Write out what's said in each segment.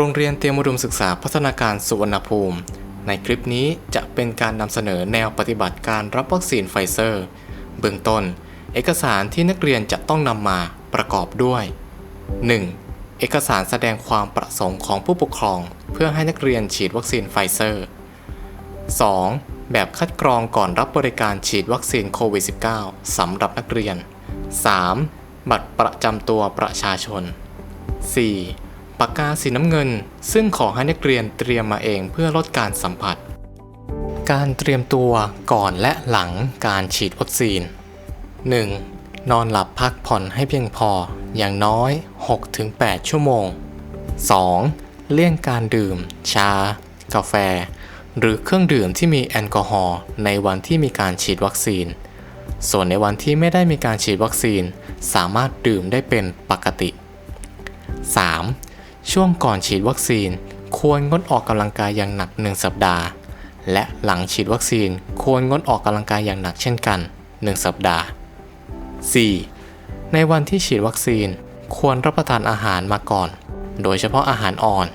โรงเรียนเตรียมอุดมศึกษาพัฒนาการสุวรรณภูมิ ในคลิปนี้จะเป็นการนำเสนอแนวปฏิบัติการรับวัคซีนไฟเซอร์ เบื้องต้น เอกสารที่นักเรียนจะต้องนำมาประกอบด้วย 1. เอกสารแสดงความประสงค์ของผู้ปกครอง เพื่อให้นักเรียนฉีดวัคซีนไฟเซอร์ 2. แบบคัดกรองก่อนรับบริการฉีดวัคซีนโควิด -19 สำหรับนักเรียน 3. บัตรประจำตัวประชาชน 4. ปากกาสีน้ำเงิน ซึ่งขอให้นักเรียนเตรียมมาเองเพื่อลดการสัมผัส การเตรียมตัวก่อนและหลังการฉีดวัคซีน 1. นอนหลับพักผ่อนให้เพียงพออย่างน้อย 6-8 ชั่วโมง 2. เลี่ยงการดื่ม ชา กาแฟ หรือเครื่องดื่มที่มีแอลกอฮอล์ในวันที่มีการฉีดวัคซีน ส่วนในวันที่ไม่ได้มีการฉีดวัคซีน สามารถดื่มได้เป็นปกติ 3. ช่วงก่อนฉีดวัคซีน ควรงดออกกำลังกายอย่างหนัก 1 สัปดาห์ และหลังฉีดวัคซีน ควรงดออกกำลังกายอย่างหนักเช่นกัน 1 สัปดาห์ 4. ในวันที่ฉีดวัคซีน ควรรับประทานอาหารมาก่อน โดยเฉพาะอาหารอ่อน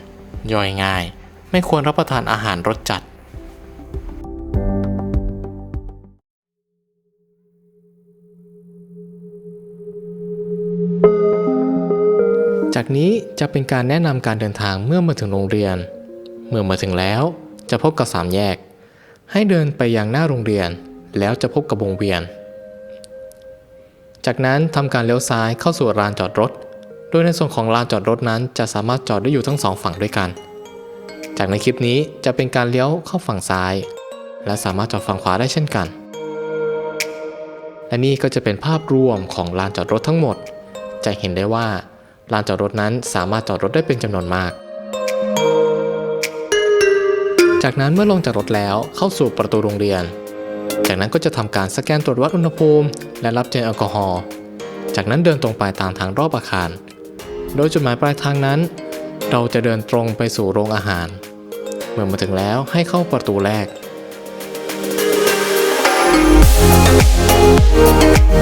ย่อยง่าย ไม่ควรรับประทานอาหารรสจัด จากนี้จะเป็นการแนะนำการเดินทางเมื่อมาถึงโรงเรียน เมื่อมาถึงแล้วจะพบกับสามแยก ให้เดินไปยังหน้าโรงเรียน แล้วจะพบกับวงเวียน จากนั้นทำการเลี้ยวซ้ายเข้าสู่ลานจอดรถ โดยในส่วนของลานจอดรถนั้น จะสามารถจอดได้อยู่ทั้งสองฝั่งด้วยกัน จากในคลิปนี้จะเป็นการเลี้ยวเข้าฝั่งซ้าย และสามารถจอดฝั่งขวาได้เช่นกันและนี่ก็จะเป็นภาพรวมของลานจอดรถทั้งหมด จะเห็นได้ว่า ลานจอดรถนั้นสามารถจอดรถได้เป็นจำนวนมาก จากนั้นเมื่อลงจากรถแล้วเข้าสู่ประตูโรงเรียน จากนั้นก็จะทำการสแกนตรวจวัดอุณหภูมิ และรับเจลแอลกอฮอล์ จากนั้นเดินตรงไปตามทางรอบอาคาร โดยจุดหมายปลายทางนั้น เราจะเดินตรงไปสู่โรงอาหาร เมื่อมาถึงแล้วให้เข้าประตูแรก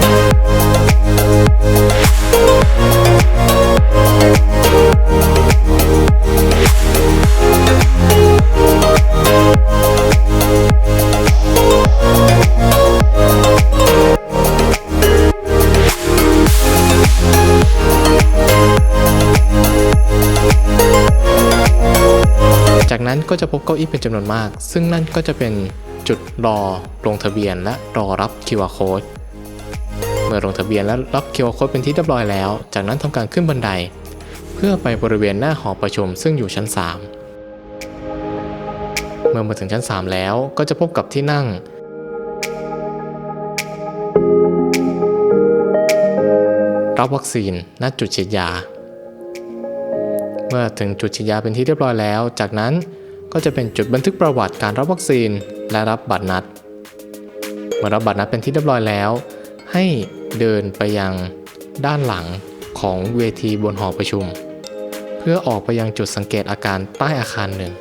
จา ก็จะพบเก้าอี้เป็นจำนวนมาก ซึ่งนั่นก็จะเป็นจุดรอลงทะเบียนและรอรับ QR code เมื่อลงทะเบียนและรับ QR code เป็นที่เรียบร้อยแล้ว จากนั้นทำการขึ้นบันได เพื่อไปบริเวณหน้าหอประชุมซึ่งอยู่ชั้น 3 เมื่อมาถึงชั้น 3 แล้วก็จะพบกับที่นั่งรับวัคซีนณจุดฉีดยา เมื่อถึงจุดฉีดยาเป็นที่เรียบร้อยแล้ว จากนั้น ก็จะเป็นจุดบันทึกประวัติการรับวัคซีนและรับบัตรนัด เมื่อรับบัตรนัดเป็นที่เรียบร้อยแล้ว ให้เดินไปยังด้านหลังของเวทีบนหอประชุม เพื่อออกไปยังจุดสังเกตอาการใต้อาคารหนึ่ง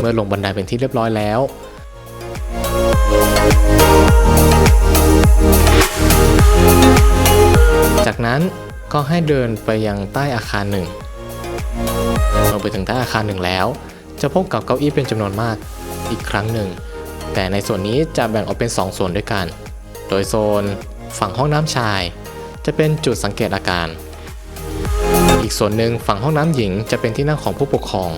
เมื่อลงบันไดเป็นที่เรียบร้อยแล้ว จากนั้นก็ให้เดินไปยังใต้อาคารหนึ่งเมื่อไปถึงใต้อาคารหนึ่งแล้ว จะพบกับเก้าอี้เป็นจำนวนมากอีกครั้งหนึ่ง แต่ในส่วนนี้จะแบ่งออกเป็น2ส่วนด้วยกัน โดยโซนฝั่งห้องน้ำชาย จะเป็นจุดสังเกตอาการ อีกส่วนหนึ่งฝั่งห้องน้ำหญิงจะเป็นที่นั่งของผู้ปกครอง